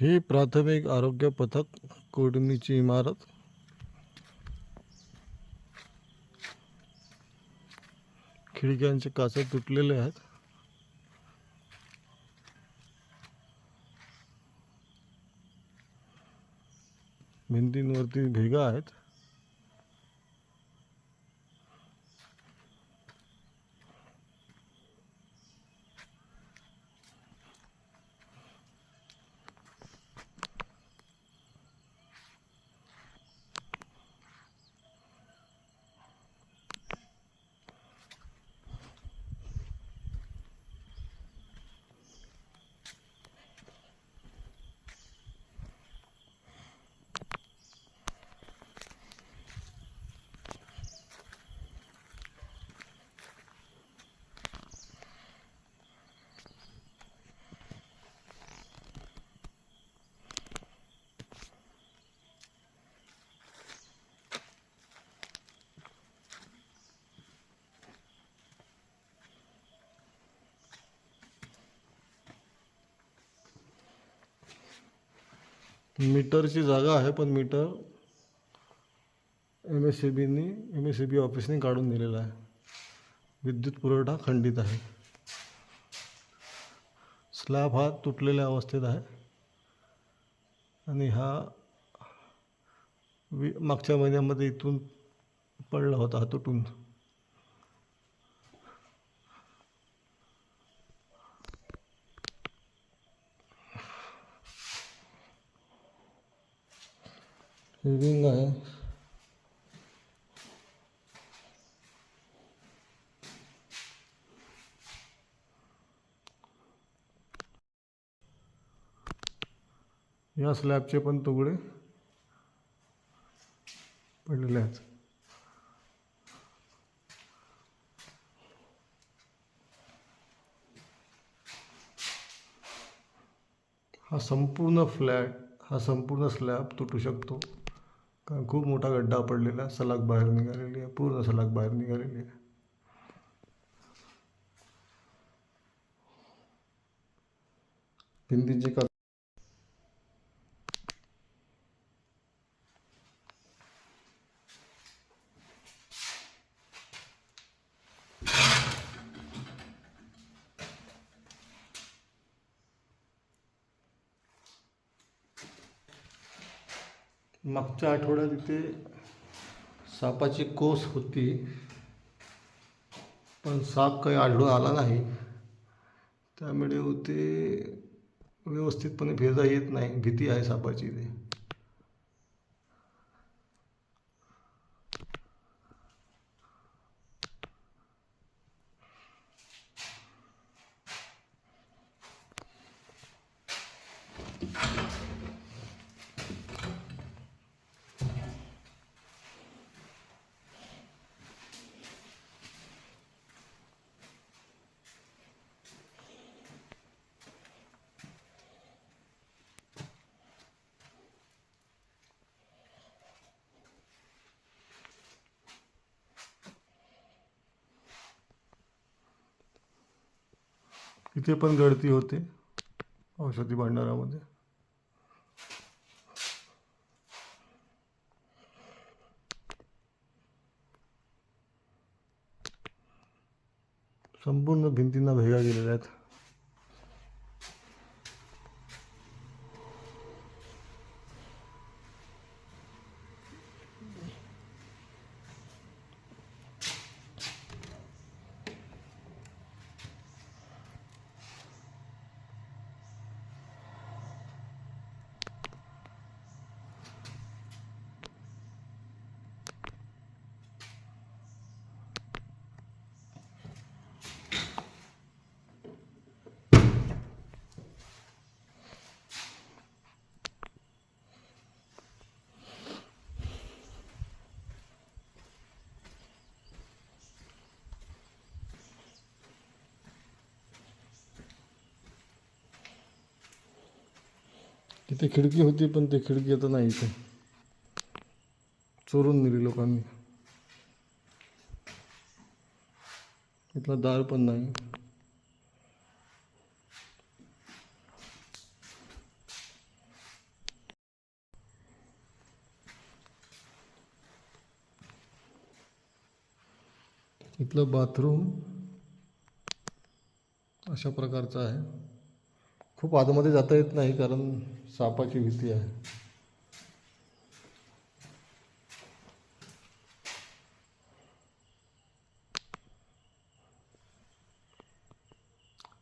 ही प्राथमिक आरोग्य पथक कोडणीची इमारत. खिडक्यांचे काचे तुटलेले आहेत. भिंतींवरती भेगा आहेत. मीटरची जागा आहे पण मीटर एम एस सी बीनी एम एस सी बी ऑफिसने काढून दिलेला आहे. विद्युत पुरवठा खंडित आहे. स्लॅब हा तुटलेल्या अवस्थेत आहे. आणि हा वि मागच्या महिन्यामध्ये इथून पडला होता हा तुटून. ही विंग आहे. या स्लॅबचे पण तुकडे पडलेले आहेत. हा संपूर्ण फ्लॅट हा संपूर्ण स्लॅब तुटू शकतो. कारण खूप मोठा गड्डा पडलेला आहे सलाग बाहेर निघालेली आहे पूर्ण सलाग बाहेर निघालेली आहे. भिंतीची का मागच्या आठवड्यात इथे सापाची कोस होती पण साप काही आढळून आला नाही. त्यामुळे ते व्यवस्थितपणे फिरता येत नाही भीती आहे सापाची. इथे इथे पण गळती होते औषधी भांडारामध्ये. संपूर्ण भिंतींना भेगा गेलेल्या आहेत. तिथे खिडकी होती पण ते खिडकी आता नाही इथे. चोरून दिली लोकांनी. इथला दार पण नाही. इथलं बाथरूम अशा प्रकारचं आहे. खूप आतमध्ये जाता येत नाही कारण सापाची भीती आहे.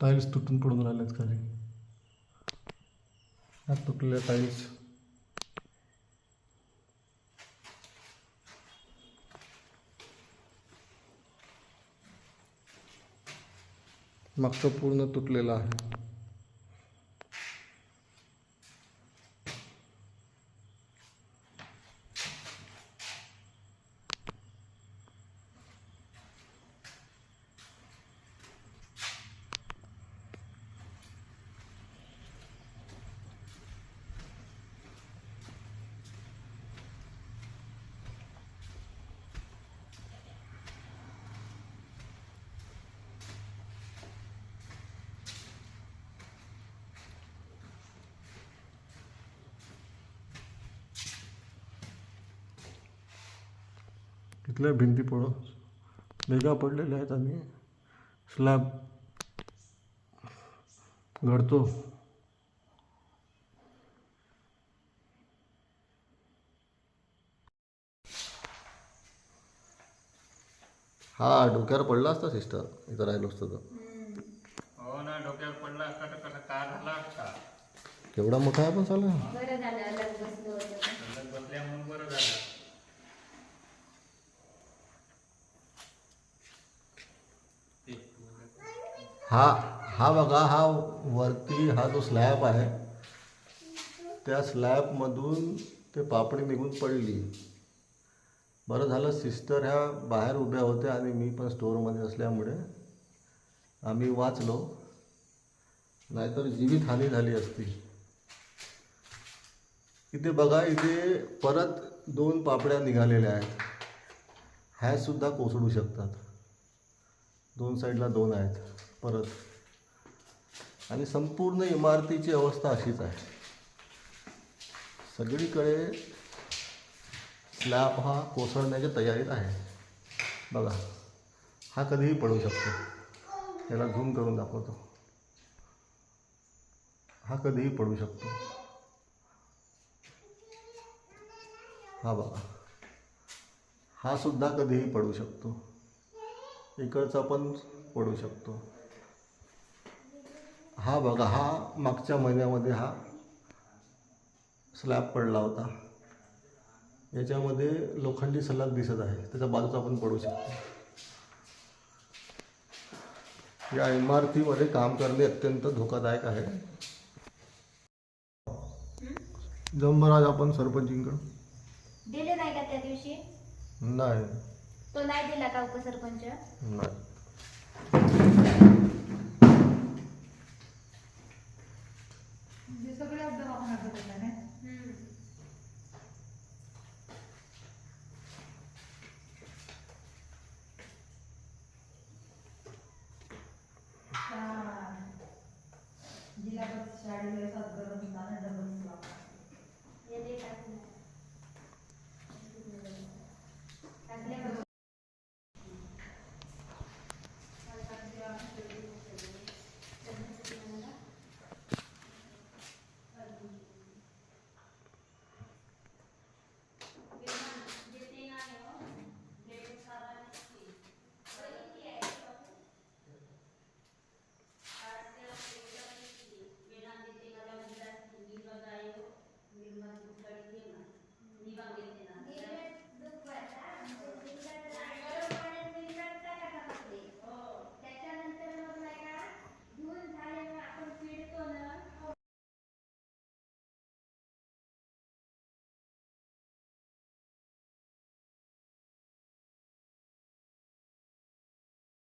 टाईल्स तुटून पडून राहिलेत खाली. ह्या तुटलेल्या टाईल्स मागचं पूर्ण तुटलेलं आहे. तिथल्या भिंती पडून भेगा पडलेल्या आहेत आणि स्लॅब घडतो. हा डोक्यावर पडला असता सिस्टर? इथं राहिलो असतं तर हो ना डोक्यावर पडला असता तर कसा का झाला असता. केवढा मोठा आहे पण चालू बरं झालं अलग बसलो होतो तर. अलग बसल्या म्हणून बरं झालं हा हा बघा हा वरती हा जो स्लॅब आहे त्या स्लॅबमधून ते पापडी निघून पडली. बरं झालं सिस्टर ह्या बाहेर उभ्या होत्या आणि मी पण स्टोअरमध्ये असल्यामुळे आम्ही वाचलो. नाहीतर जीवितहानी झाली असती. इथे बघा इथे परत दोन पापड्या निघालेल्या आहेत. ह्यासुद्धा कोसळू शकतात. दोन साईडला दोन आहेत. परत. आणि संपूर्ण इमारतीची अवस्था अशीच आहे. सगळीकडे स्लॅब हा कोसळण्याच्या तयारीत आहे. बघा हा कधीही पडू शकतो. याला झूम करून दाखवतो. हा कधीही पडू शकतो. हा बघा. हा सुद्धा कधीही पडू शकतो. इकडचा पण पडू शकतो. हा बघा हा मागच्या महिन्यामध्ये हा स्लॅब पडला होता. याच्यामध्ये लोखंडी सलाग दिसत आहे. त्याच्या बाजूचा पण पडू शकतो. या इमारतीमध्ये काम करणे अत्यंत धोकादायक आहे. जमराज आपण सरपंचींकडं दिले नाही का त्या दिवशी? नाही. तो नाही दिला का उपसरपंच? नाही. हे